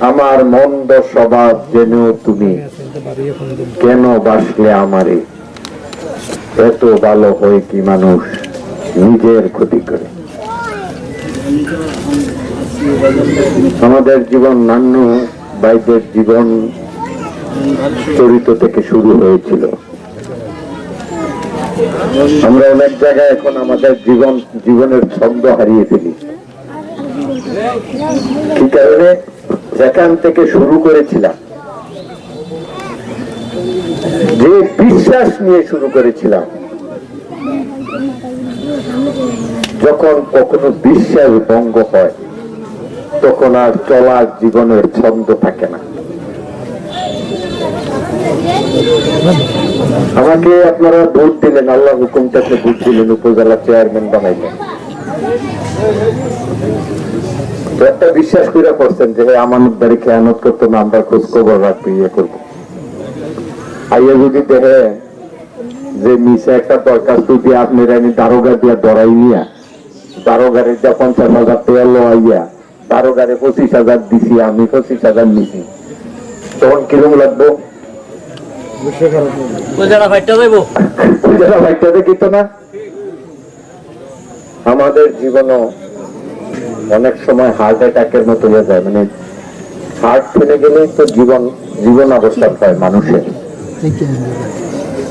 আমার মন্দ স্বভাব জেনেও তুমি কেন বাসলে আমারে? এত ভালো হয় কি মানুষ নিজের ক্ষতি করে? আমাদের জীবন নান্য বাইদের জীবন চরিত্র থেকে শুরু হয়েছিল। আমরা অনেক জায়গায় এখন আমাদের জীবন, জীবনের ছন্দ হারিয়ে ফেলি। কারণে যেখান থেকে শুরু করেছিলাম, যে বিশ্বাস নিয়ে শুরু করেছিলাম, যখন কখনো বিশ্বাস ভঙ্গ হয়, তখন আর চলার জীবনের ছন্দ থাকে না। আমাকে আপনারা ভোট দিলেন, আল্লাহ হুকুমটাকে ভোট দিলেন, উপজেলা চেয়ারম্যান বানাইলেন। একটা বিশ্বাস করে করছেন যে আমানতদারি খেয়ানত করতো না আমরা খোঁজ খবর রাখব ইয়ে করব। আইয়া যদি দেখে যে মিশে একটা দরখাস্ত দিয়ে আপনি রানি দারোগা দিয়া দরাই নিয়া দারোগারে যা পঞ্চাশ হাজার টাকা লো আইয়া দারোগারে পঁচিশ হাজার দিছি আমি পঁচিশ হাজার নিছি তখন কীরকম লাগবো? যারা ফাইটটা যাইবো? যারা ভাইটা দেখিত না? আমাদের জীবনও অনেক সময় হার্ট অ্যাটাকের মতো হয়ে যায়। মানে হার্ট ফেলে গেলেই তো জীবন জীবন অবস্থা হয় মানুষের।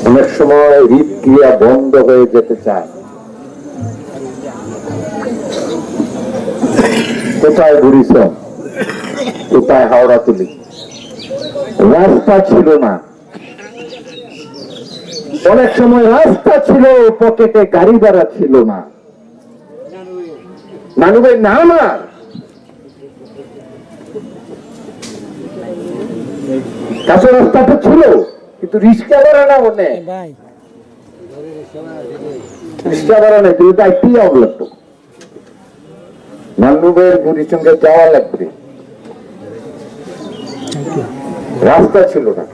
অনেক সময় হৃদক্রিয়া বন্ধ হয়ে যেতে চায়। কোথায় ঘুরিস? কোথায় হাওড়া তুলি রাস্তা ছিল না। অনেক সময় রাস্তা ছিল পকেটে গাড়ি ভাড়া ছিল না। নানু ভাই না আমার কাছে রাস্তাটা ছিল কিন্তু রিক্সা ভাড়া না মনে ভাই। রিক্সা ভাড়া নেই তুই দায়িত্বই নানু ভাইয়ের বুড়ির সঙ্গে যাওয়া লাগবে। রাস্তা ছিল না।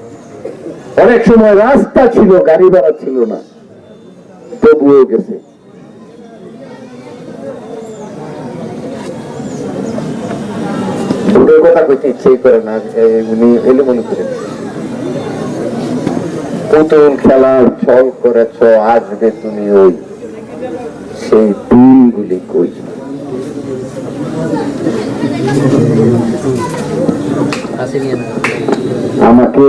অনেক সময় রাস্তা ছিল গাড়ি ভাড়া ছিল না। তবুও গেছে। কথা ইচ্ছেই করে না উনি এলোমেলো করে পুতুল খেলার ছল করেছ, আসবে তুমি ওই, সেই কই? আমাকে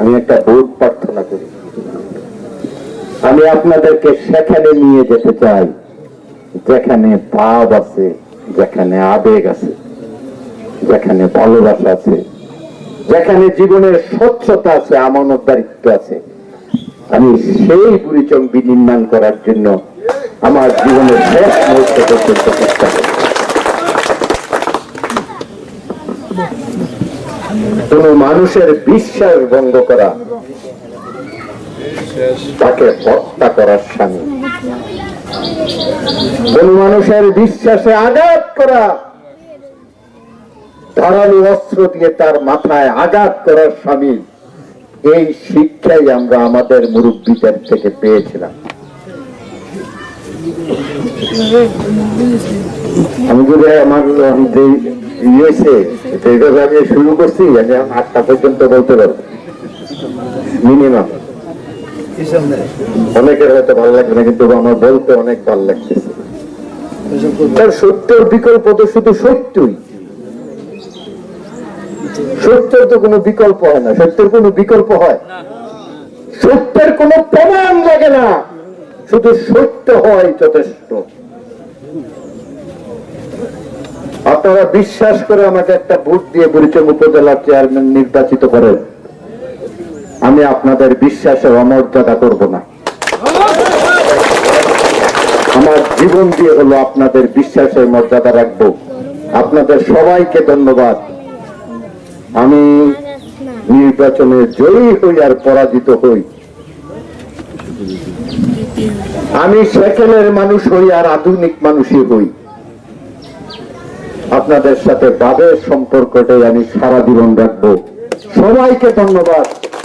আমি একটা বোধ প্রার্থনা করি। আমি আপনাদেরকে সেখানে নিয়ে যেতে চাই, যেখানে ভাব আছে যেখানে আবেগ আছে, যেখানে ভালোবাসা আছে, যেখানে জীবনের স্বচ্ছতা আছে আমানতদারিত্ব আছে, আমি সেই বুড়িচং বিনির্মাণ করার জন্য আমার জীবনের শেষ মুহূর্ত পর্যন্ত চেষ্টা করি কোন মানুষের বিশ্বাস ভঙ্গ করা, তাকে হত্যা করার স্বামী। কোন মানুষের বিশ্বাসে আঘাত করা। ধারালো অস্ত্র দিয়ে তার মাথায় আঘাত করার স্বামী। এই শিক্ষাই আমরা আমাদের মুরব্বীদের থেকে পেয়েছিলাম। আমি যদি আমার ইয়েছে সেইভাবে আমি শুরু করছি, আমি আটটা পর্যন্ত বলতে পারব। মিনিমাম। অনেকের হয়তো ভালো লাগবে না, কিন্তু আমার বলতে অনেক ভালো লাগতেছে। তার সত্যের বিকল্প তো শুধু সত্যই। সত্যের তো কোনো বিকল্প হয় না, সত্যের কোনো বিকল্প হয়। সত্যের কোনো প্রমাণ লাগে না, শুধু সত্য হয় যথেষ্ট। আপনারা বিশ্বাস করে আমাকে একটা ভোট দিয়ে বুড়িচং উপজেলার চেয়ারম্যান নির্বাচিত করেন। আমি আপনাদের বিশ্বাসের অমর্যাদা করব না। আমার জীবন দিয়ে হলো আপনাদের বিশ্বাসের মর্যাদা রাখব। আপনাদের সবাইকে ধন্যবাদ। আমি নির্বাচনে জয়ী হই আর পরাজিত হই। আমি সেকেলের মানুষ হই আর আধুনিক মানুষই হই। আপনাদের সাথে বাদের সম্পর্কটাই আমি সারা জীবন রাখব। সবাইকে ধন্যবাদ।